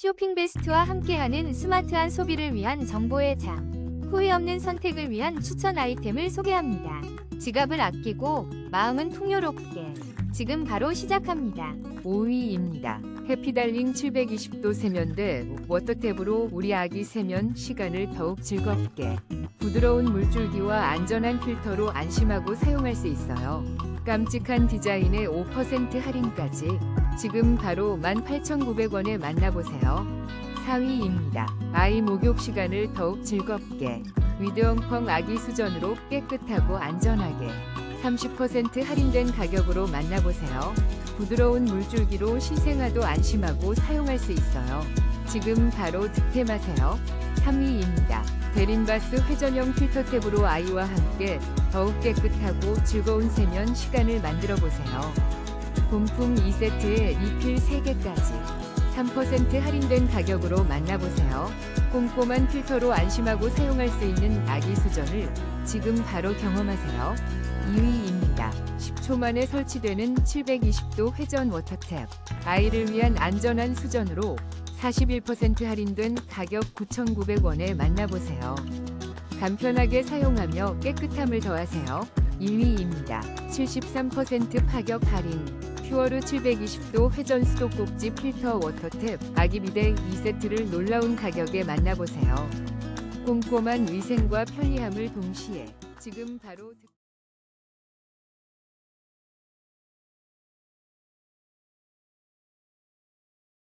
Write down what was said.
쇼핑 베스트와 함께하는 스마트한 소비를 위한 정보의 장. 후회 없는 선택을 위한 추천 아이템을 소개합니다. 지갑을 아끼고 마음은 풍요롭게. 지금 바로 시작합니다. 5위입니다. 해피달링 720도 세면대 워터탭으로 우리 아기 세면 시간을 더욱 즐겁게 부드러운 물줄기와 안전한 필터로 안심하고 사용할 수 있어요. 깜찍한 디자인에 5% 할인까지 지금 바로 18,900원에 만나보세요. 4위입니다. 아이 목욕 시간을 더욱 즐겁게 위드엉펑 아기 수전으로 깨끗하고 안전하게 30% 할인된 가격으로 만나보세요. 부드러운 물줄기로 신생아도 안심하고 사용할 수 있어요. 지금 바로 득템하세요. 3위입니다. 데린바스 회전형 필터탭으로 아이와 함께 더욱 깨끗하고 즐거운 세면 시간을 만들어 보세요. 본품 2세트에 리필 3개까지 3% 할인된 가격으로 만나보세요. 꼼꼼한 필터로 안심하고 사용할 수 있는 아기 수전을 지금 바로 경험하세요. 2위입니다. 10초 만에 설치되는 720도 회전 워터탭. 아이를 위한 안전한 수전으로 41% 할인된 가격 9,900원에 만나보세요. 간편하게 사용하며 깨끗함을 더하세요. 1위입니다. 73% 파격 할인. 퓨어르 720도 회전 수도꼭지 필터 워터탭 아기 비데 2세트를 놀라운 가격에 만나보세요. 꼼꼼한 위생과 편리함을 동시에 지금 바로 득-